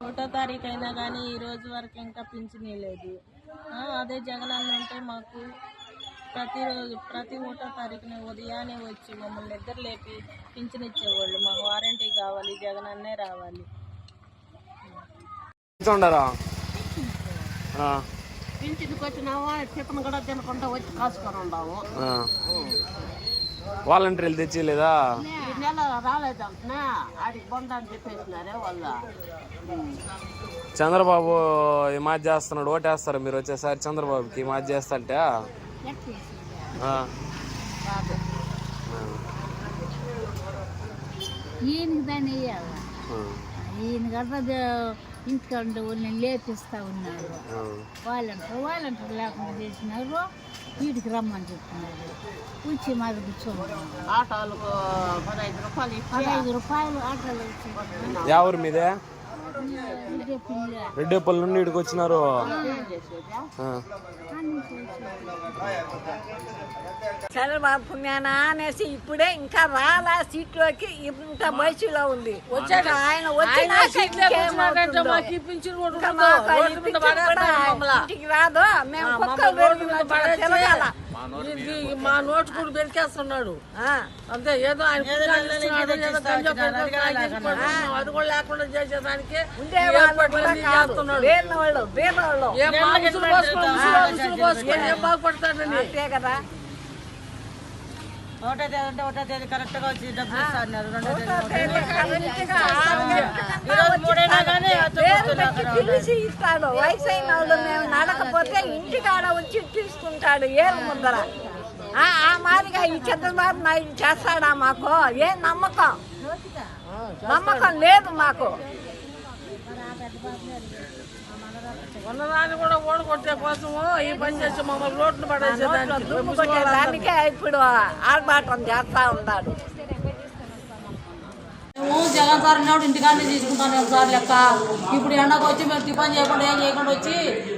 ఒకటో తారీఖు అయినా కానీ ఈ రోజు వరకు ఇంకా పింఛన్ లేదు. ఆ, అదే జగనన్న ఉంటే మాకు ప్రతిరోజు ప్రతి ఒకటో తారీఖున ఉదయాన్నే వచ్చి మమ్మల్ని నిద్ర లేపి పింఛన్ ఇచ్చేవాళ్ళు. మాకు వారంటీ కావాలి జగనన్నే రావాలి. పింఛన్కి వచ్చినాము టిఫిన్ కూడా తినకుండా వచ్చి కాసుకొని ఉన్నాము వాలంటీర్లు చెప్పేసినారే వాళ్ళ చంద్రబాబు ఈ మాది చేస్తున్నాడు ఓటేస్తారు మీరు వచ్చేసారి చంద్రబాబుకి ఈ మాది చేస్తాంటే. ఈయన కదా వాళ్ళని లేపిస్తా ఉన్నారు. ఆ. వాళ్ళంటారు వాళ్ళంటారు లేకుండా చేసినారు. వీటికి రమ్మని చెప్తున్నారు. వచ్చి మాది కూర్చోమన్నారు ఆటోలకు పదహైదు రూపాయలు పదహైదు రూపాయలు ఆటోలో ఊరు మీదే? రెడ్డేపల్లి నుండి ఇక్కడికి వచ్చినారు. చంద్రబాబు పుణ్యాన అనేసి ఇప్పుడే ఇంకా రాలా సీట్లోకి ఇంత వయసులో ఉంది. వచ్చాక ఆయన ఇంటికి రాదు. మేము తిరగాల. మా నోటు కూడా పెరికేస్తున్నాడు. ఆ, అంతే ఏదో ఆయన. అది కూడా లేకుండా చేసేదానికి ఏం బాగుపడతాడని? అంతే కదా. ఒకటో తేదీ అంటే ఒకటో తేదీ కరెక్ట్గా వచ్చి డబ్బులు ఇస్తున్నారు రెండో తేదీ కరెక్ట్గా ఆరు గంటలకన్నా వచ్చి పేరు పెట్టి పిలిచి ఇస్తాడు వయసు అయిన వాళ్ళు మేము నడకపోతే ఇంటికాడ వచ్చి తీసుకుంటాడు ఏరు ముందర? ఆ ఆ మాదిరిగా ఈ చంద్రబాబు నాయుడు చేస్తాడా మాకు? ఏ నమ్మకం? నమ్మకం లేదు మాకు. ఉన్నదాన్ని కూడా ఓడగొట్టే కోసము ఈ పని చేసి మమ్మల్ని రోడ్లు పడేసేదానికి ఇప్పుడు ఆర్భాటం చేస్తా ఉన్నాడు మేము జగన్ సార్ ఉన్నాడు ఇంటికాడనే తీసుకుంటాను సార్ లెక్క. ఇప్పుడు ఎండకు వచ్చి మేము టిఫిన్ చేయకుండా ఏం చేయకుండా వచ్చి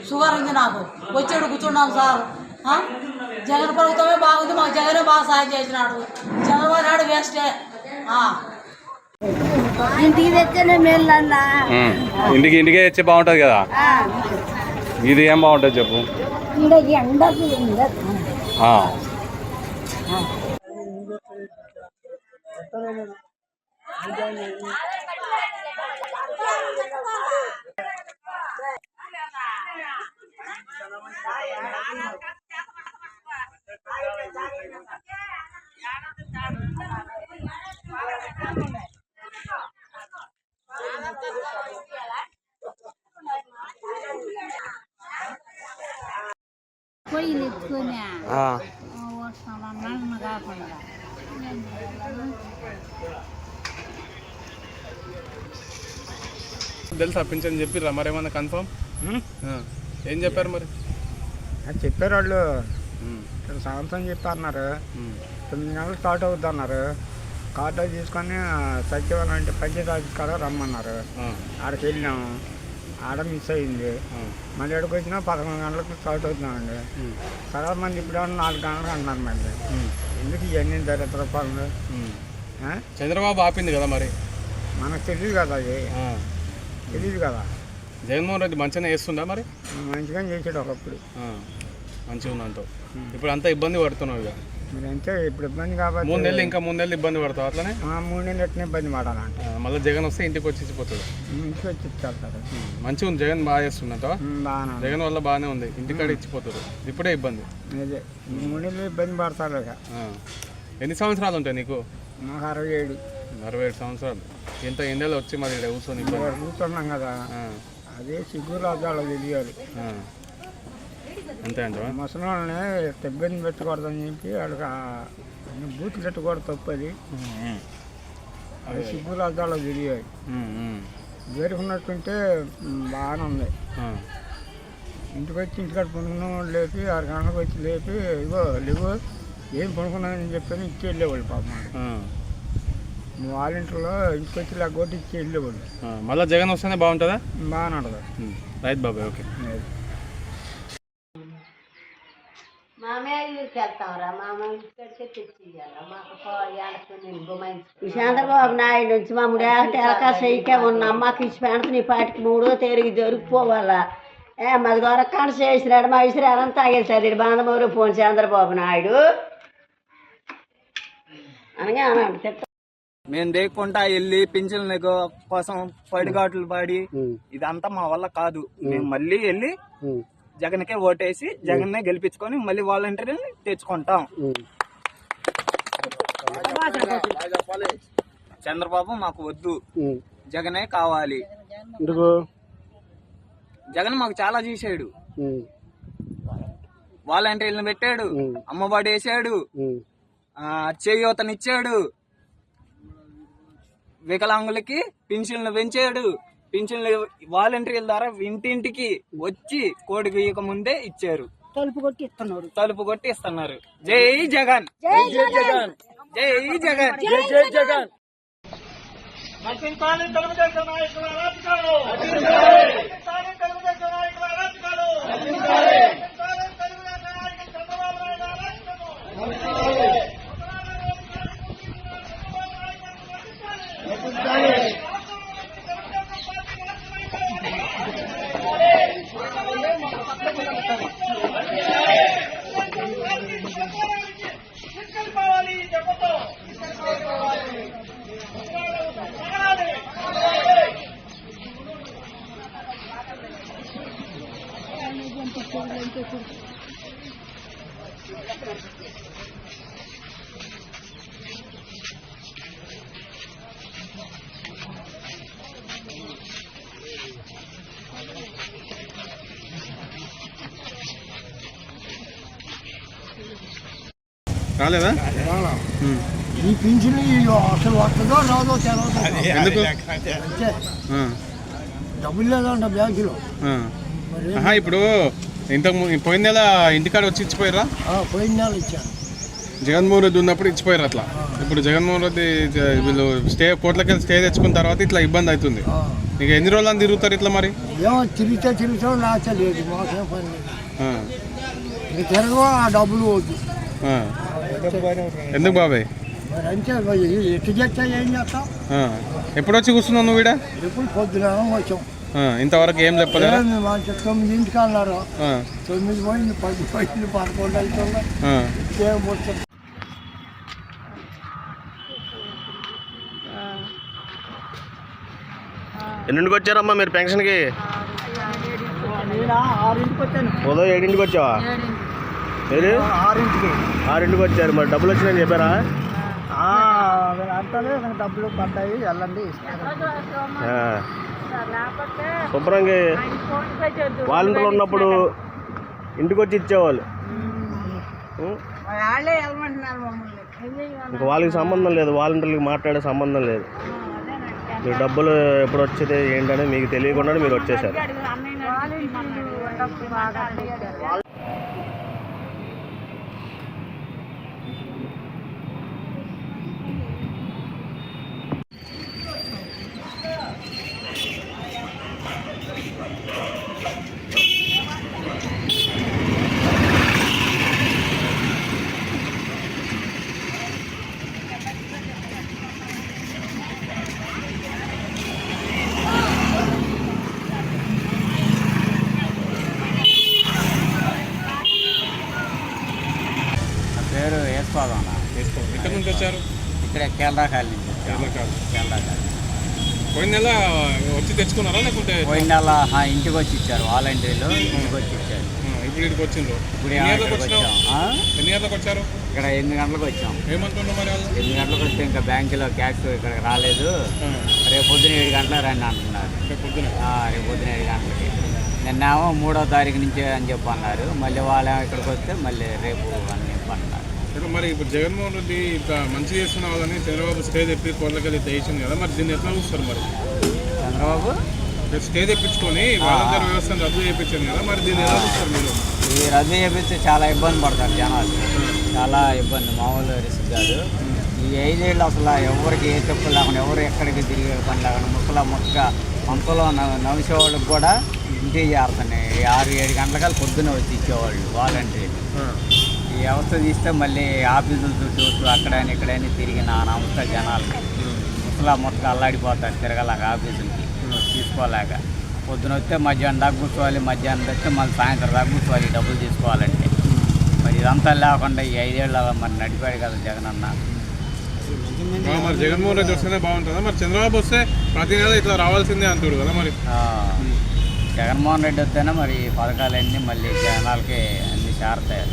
షుగర్ ఉంది నాకు. వచ్చాడు కూర్చున్నాం సార్. ఆ? జగన్ ప్రభుత్వమే బాగుంది మాకు జగనే బాగా సాయం చేసినాడు. చంద్రబాబు నాయుడు వేస్టే. ఆ. ఇంటికి ఇంటికి ఇంటికే వచ్చి బాగుంటుంది కదా? ఇది ఏం బాగుంటుంది చెప్పు? నన్ను కాకుండా తెలుసా పింఛన్ చెప్పిర్రా మరేమన్నా కన్ఫర్మ్ ఏం చెప్పారు మరి? చెప్పారు వాళ్ళు ఇక్కడ సంవత్సరం చెప్పన్నారు తొమ్మిది నెలలు స్టార్ట్ అవుతుంది అన్నారు కార్డు తీసుకొని సచివాలయం అంటే పంచాయతీ ఆఫీస్ కాడ రమ్మన్నారు. ఆడకి వెళ్ళినాము ఆడ మిస్ అయింది. మళ్ళీ ఎక్కడికి వచ్చినా పదకొండు గంటలకు స్టార్ట్ అవుతున్నామండి. తర్వాత మంది ఇప్పుడు నాలుగు గంటలకు అంటున్నారు మళ్ళీ. ఎందుకు ఇవన్నీ దరిద్ర పనులు? చంద్రబాబు ఆపింది కదా మరి? మనకు తెలియదు కదా అది. తెలియదు కదా. జగన్మోహన్ రెడ్డి మంచిగానే చేస్తుందా మరి? మంచిగా చేసాడు ఒకప్పుడు. మంచిగా ఉందంటూ ఇప్పుడు అంతా ఇబ్బంది పడుతున్నావు ఇక. మీరు అంతే ఇప్పుడు ఇబ్బంది కాబట్టి మూడు నెలలు ఇంకా మూడు నెలలు ఇబ్బంది పడతావు అట్లనే? మూడు నెలలు ఎట్లా ఇబ్బంది పడాలంటే. మళ్ళీ జగన్ వస్తే ఇంటికి వచ్చి ఇచ్చిపోతాడు ఇంటికి వచ్చి మంచిగా ఉంది జగన్ బాగా చేస్తున్నట్టు బాగా జగన్ వల్ల బాగానే ఉంది ఇంటికాడ ఇచ్చిపోతాడు. ఇప్పుడే ఇబ్బంది. అదే మూడు నెలలు ఇబ్బంది ఆ. ఎన్ని సంవత్సరాలు ఉంటాయి నీకు? మాకు అరవై ఏడు. అరవై ఏడు సంవత్సరాలు. ఎంత ఎండలో వచ్చి మరి కూర్చొని కూర్చున్నాం కదా. అదే సిగ్గు రాజాలు తెలియాలి. అంతే అంటావా ముసలి వాళ్ళని ఇబ్బంది పెట్టకూడదని చెప్పి వాళ్ళకి బూతులు పెట్టకూడదు తప్పది అది ఉమ్, ఉమ్. వేరుకున్నట్టుంటే మ్, బాగానే ఉంది. ఇంటికి వచ్చి ఇంటికాడ పనుకున్న వాళ్ళు లేపి ఆరు గంటలకు వచ్చి లేపి ఇగో లేవు ఏం పనుకున్నానని చెప్పని ఇచ్చి వెళ్ళేవాళ్ళు పాపం వాళ్ళు. ఇంట్లో ఇంటికి వచ్చి లేకపోతే ఇచ్చి వెళ్ళేవాళ్ళు. మళ్ళా జగన్ వస్తేనే బాగుంటుందా బాగా నడదు ఉమ్. రైట్ బాబాయ్ ఓకే మా తెచ్చి మాకు ఈ చంద్రబాబు నాయుడు నుంచి మమ్మల్ని అంటే ఎలకాశయ్యకే ఉన్న అమ్మకి ఇచ్చి పెడత నీ పాటికి మూడో తేరికి దొరికిపోవాలా ఏ మాకు దొరకకుండా చేసినాడు మా విసిరాలని తాగేసాడు ఇడు బాంధమూరు పోను చంద్రబాబు నాయుడు. అనగా అన్నాడు తిట్ట. మేము దేక్కుంటా వెళ్ళి పింఛన్ల కోసం పడిగాట్లు పడి ఇదంతా మా వల్ల కాదు. మేము మళ్ళీ వెళ్ళి జగన్కే ఓటేసి జగన్నే గెలిపించుకొని మళ్ళీ వాలంటీర్ని తెచ్చుకుంటాం. చంద్రబాబు మాకు వద్దు. జగనే కావాలి. జగన్ మాకు చాలా చేశాడు. వాలంటీర్లను పెట్టాడు. అమ్మఒడి వేసాడు. చేయూతనిచ్చాడు. వికలాంగులకి పింఛన్లు పెంచాడు. పింఛన్లు వాలంటీర్ల ద్వారా ఇంటింటికి వచ్చి కోడి గీయక ముందే ఇచ్చారు. తలుపు కొట్టి ఇస్తున్నాడు తలుపు కొట్టి ఇస్తున్నారు. జై జగన్. జై జగన్. జై జగన్. జై జై జగన్. రాలేదా? ఈ పింఛన్ అసలు వస్తుందో రాదో తెలవదు. ఎందుకు? డబ్బులు లేదంట బ్యాంకులో. ఇప్పుడు ఇంతకు పోయిన నెల ఇంటికాడ వచ్చి ఇచ్చిపోయారా? పోయిన నెల ఇచ్చాను. జగన్మోహన్ రెడ్డి ఉన్నప్పుడు ఇచ్చిపోయారు అట్లా. ఇప్పుడు జగన్మోహన్ రెడ్డి వీళ్ళు స్టే కోట్లకి వెళ్ళి స్టే తెచ్చుకున్న తర్వాత ఇట్లా ఇబ్బంది అవుతుంది. ఇక ఎన్ని రోజులు అని తిరుగుతారు ఇట్లా మరి? ఏమో తిరిగితే తిరుగుతాం లేకపోతే లేదు మాకేం పని లేదు. ఆ, డబ్బులు వద్దు. ఎందుకు బాబాయ్. ఎప్పుడు వచ్చి కూర్చున్నావు నువ్వు ఈడ? ఎప్పుడు పొద్దున వచ్చాం. ఇంతవరకు ఏం చెప్పలేదా? తొమ్మిది ఇంటికి అన్నారు ఆ, తొమ్మిది పోయింది పది పోయింది పదకొండు అవుతుంది. ఎన్నింటికి వచ్చారమ్మా మీరు పెన్షన్కి? ఉదయం ఏడింటికి వచ్చావా? ఏది ఆరింటికి. ఆరింటికి వచ్చారు. మరి డబ్బులు వచ్చినాయని చెప్పారా? అంతలే డబ్బులు పడ్డాయి వెళ్ళండి. ఆ. శుభ్రంగా వాలంటీర్లు ఉన్నప్పుడు ఇంటికి వచ్చి ఇచ్చేవాళ్ళు. ఇంకా వాళ్ళకి సంబంధం లేదు వాలంటీర్లకు మాట్లాడే సంబంధం లేదు. మీరు డబ్బులు ఎప్పుడు వచ్చేది ఏంటని మీకు తెలియకుండా మీరు వచ్చేసారు పేరు వేసుకోదాం ఎక్కడి నుంచి వచ్చారు ఇక్కడ కేరళ కాలనీ కేరళ కాదు. కేరళ కాలనీ పోయిన నెల వచ్చి తెచ్చుకున్నారా లేకుంటే పోయిన నెల ఇంటికి వచ్చి ఇచ్చారు. వాలంటీర్లు ఇంటికి వచ్చి ఇచ్చారు. ఇప్పుడు ఇక్కడికి వచ్చిండ్రు. ఇప్పుడు ఎన్ని గంటలకు? ఎన్ని వచ్చారు? ఇక్కడ ఎనిమిది గంటలకు వచ్చాం. ఏమంటున్నారు మరి వాళ్ళు? ఎనిమిది గంటలకు వస్తే ఇంకా బ్యాంకులో క్యాష్ ఇక్కడికి రాలేదు. రేపు పొద్దున ఏడు గంటలకు రండి అంటున్నారు. రేపు పొద్దున? రేపు పొద్దున ఏడు గంటలకి. నిన్నేమో మూడో తారీఖు నుంచి అని చెప్పి అన్నారు మళ్ళీ వాళ్ళేమో ఇక్కడికి వస్తే మళ్ళీ రేపు అన్నారు. మరి ఇప్పుడు జగన్మోహన్ రెడ్డి ఇట్లా మంచి చేస్తున్న వాళ్ళని చంద్రబాబు స్టే తెప్పి కోట్లకెళ్ళి తెచ్చింది కదా మరి దీన్ని ఎట్లా చూస్తారు మరి? చంద్రబాబు? స్టే తెప్పించుకొని వాలంటీర్ వ్యవస్థను రద్దు చేయించింది కదా మరి దీన్ని ఎలా చూస్తారు మీరు? ఈ రద్దు చేపిస్తే చాలా ఇబ్బంది పడతారు జనాలు. చాలా ఇబ్బంది మామూలు రిస్క్ కాదు. ఈ ఐదేళ్ళు అసలు ఎవరికి ఏ తప్పు లేకుండా ఎవరు ఎక్కడికి తిరిగే పని లేకుండా ముక్కల ముక్క మంతలో నవ్వుసే వాళ్ళకి కూడా ఇంటికి చేరుతున్నాయి ఆరు ఏడు గంటలకల్లా పొద్దున్న వచ్చి ఇచ్చేవాళ్ళు వాలంటీర్లు. ఈ వ్యవస్థ తీస్తే మళ్ళీ ఆఫీసుల చుట్టూ అక్కడని ఇక్కడని తిరిగి నా అవస్థ జనాలకి ముసలా ముక్క అల్లాడిపోతారు తిరగలేక ఆఫీసులకి. తీసుకోలేక. పొద్దున వస్తే మధ్యాహ్నం దాకా కూర్చోవాలి మధ్యాహ్నం వస్తే మళ్ళీ సాయంత్రం దాకా కూర్చోవాలి డబ్బులు తీసుకోవాలంటే. మరి ఇదంతా లేకుండా ఈ ఐదేళ్ళు మరి నడిపాడు కదా జగన్ అన్న. మరి జగన్మోహన్ రెడ్డి వస్తేనే బాగుంటుందా? మరి చంద్రబాబు వస్తే ప్రతి నెల ఇట్లా రావాల్సిందే అంటాడు కదా మరి. జగన్మోహన్ రెడ్డి వస్తేనే మరి పథకాలన్నీ మళ్ళీ జనాలకి అన్ని చేరతాయి.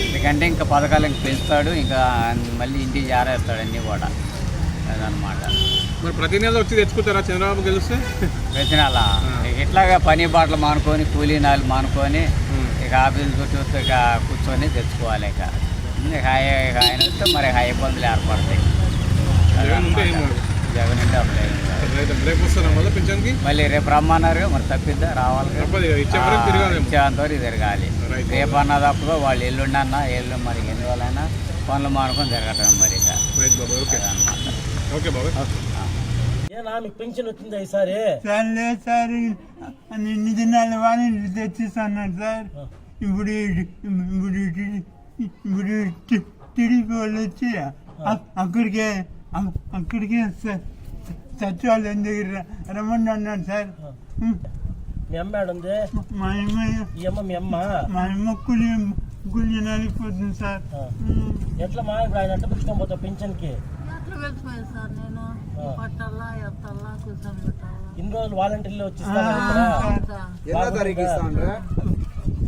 ఎందుకంటే ఇంకా పథకాలు ఇంక పెంచుతాడు ఇంకా మళ్ళీ ఇంటికి జారేస్తాడు అన్నీ కూడా. అదనమాట మరి ప్రతి నెల వచ్చి తెచ్చుకుంటారా? చంద్రబాబు గెలిస్తే? ప్రతి నెల ఇట్లాగా పని బాటలు మానుకొని కూలీ నాలు మానుకొని ఇక ఆఫీస్ చుట్టూ ఇక కూర్చొని తెచ్చుకోవాలి ఇక. హాయి- ఆయన వస్తే మరి హై ఇబ్బందులు ఏర్పడతాయి. జగన్ ఉంటే అప్పుడు రేపు మళ్ళీ పింఛన్కి? మళ్ళీ రేపు రమ్మన్నారు మరి తప్పిద్దా? రావాలి కదా. తప్పదు ఇక ఇచ్చే వరకు ఆ, తిరగాలేమో. ఇచ్చేంతవరకు తిరగాలి. రేపు అన్న తప్పదు వాళ్ళు ఎల్లుండి అన్న ఎల్లు మరి ఎన్ని వాళ్ళైనా పనులు మానుకొని తిరగటం మరి ఇక. రైట్ బాబు ఓకే. బాబు. ఏనా మీకు పెన్షన్ వచ్చిందా ఈసారి? సార్ లేదు సార్ ఎన్ని దినాలు వాళ్ళని తెచ్చిస్తాను సార్. ఇప్పుడు ఇప్పుడు ఇప్పుడు టీడీపీ వాళ్ళు వచ్చి అ- అక్కడికే అక్కడికే స- సచివాలయం దగ్గర రమ్మని అన్నాడు సార్. మీ అమ్మ ఏడుంది మా అమ్మ ఈ అమ్మ మీ అమ్మ? మా అమ్మ కూలి కూలి నలిగిపోతుంది సార్. ఆ. ఎట్లా మా ఇప్పుడు ఆయన ఎట్లా పెట్టుకొని పోతావు సార్ నేను. పెట్టాలా ఇన్ని రోజులు వాలంటీర్లు వచ్చి ఆ, సార్. బాగుందా?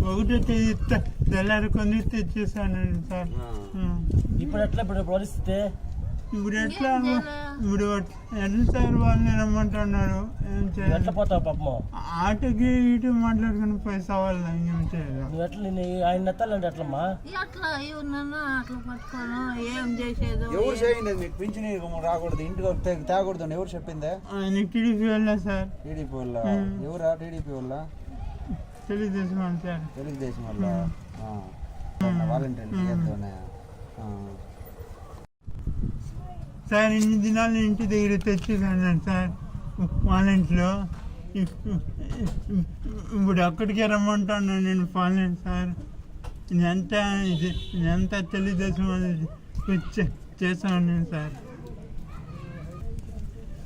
ఒకటో తేదీ తె- తెల్లారుకొని తెచ్చేసాను సార్. ఇప్పుడు ఎట్లా ఇప్పుడు పరిస్థితి? ఇప్పుడు ఎట్లా ఇప్పుడు ఎట్లా సార్ వాళ్ళని రమ్మంటున్నారు? ఏం నువ్వు చేయాలి? ఎట్లా పోతావు పాపము ఆటకి ఇటు మాట్లాడుకుని పైసా వాళ్ళ ఏం చేయాలి? నువ్వు ఎట్లా నీ ఆయన ఎత్తాలంటే ఎట్లమ్మా? ఎట్లా ఇవన్నా అట్లా పట్టుకోను ఏం చేసేదో ఎవరు చేయండి? మీకు పింఛన్ రాకూడదు. ఇంటికి వస్తే తేకూడదు అని ఎవరు చెప్పిందే? ఆయన టీడీపీ వెళ్ళా సార్. టీడీపీ వల్ల ఎవరా టీడీపీ వల్ల తెలుగుదేశం వాళ్ళు సార్. తెలుగుదేశం వల్ల వాలంటీర్లు చేద్దామనే సార్ ఇన్ని దినాలు ఇంటి దగ్గర తెచ్చేసాను సార్. వాలెంట్లో ఇప్పుడు అక్కడికే రమ్మంటాను నేను పాలెంట్ సార్. ఇదంతా ఇది ఇదంతా తెలుగుదేశం చేశాను నేను సార్.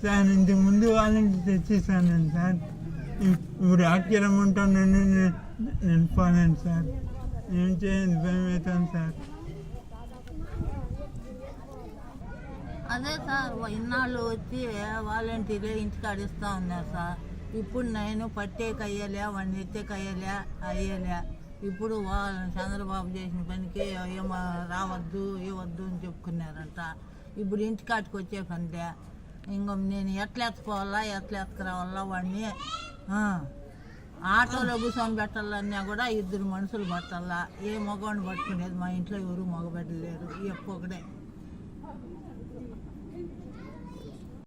సార్ ఇంతకు ముందు వాళ్ళని తెచ్చేసాను నేను సార్. ఇప్పుడు అక్కడికి రమ్మంటాను నేను నేను పాలెంట్ సార్. ఏం చేయండి భయం అవుతాను సార్. అదే సార్ ఇన్నాళ్ళు వచ్చి వాలంటీర్లే ఇంటికాడ ఇస్తా ఉన్నారు సార్. ఇప్పుడు నేను పట్టేకి అయ్యలే వాడిని ఎత్తేకి అయ్యలే అయ్యలే. ఇప్పుడు వాళ్ళు చంద్రబాబు చేసిన పనికి ఏమో రావద్దు ఇవ్వద్దు అని చెప్పుకున్నారంట. ఇప్పుడు ఇంటికాడికి వచ్చే పనిలే. ఇంకో నేను ఎట్లా ఎత్తుకోవాలా ఎట్లా ఎత్తుకురావాలా వాడిని? ఆటోలో కూర్చొని పెట్టాలన్నా కూడా ఇద్దరు మనుషులు పట్టాలా? ఏ మగవాడిని పట్టుకునేది? మా ఇంట్లో ఎవరు మగబెట్టలేరు ఈ ఒకటే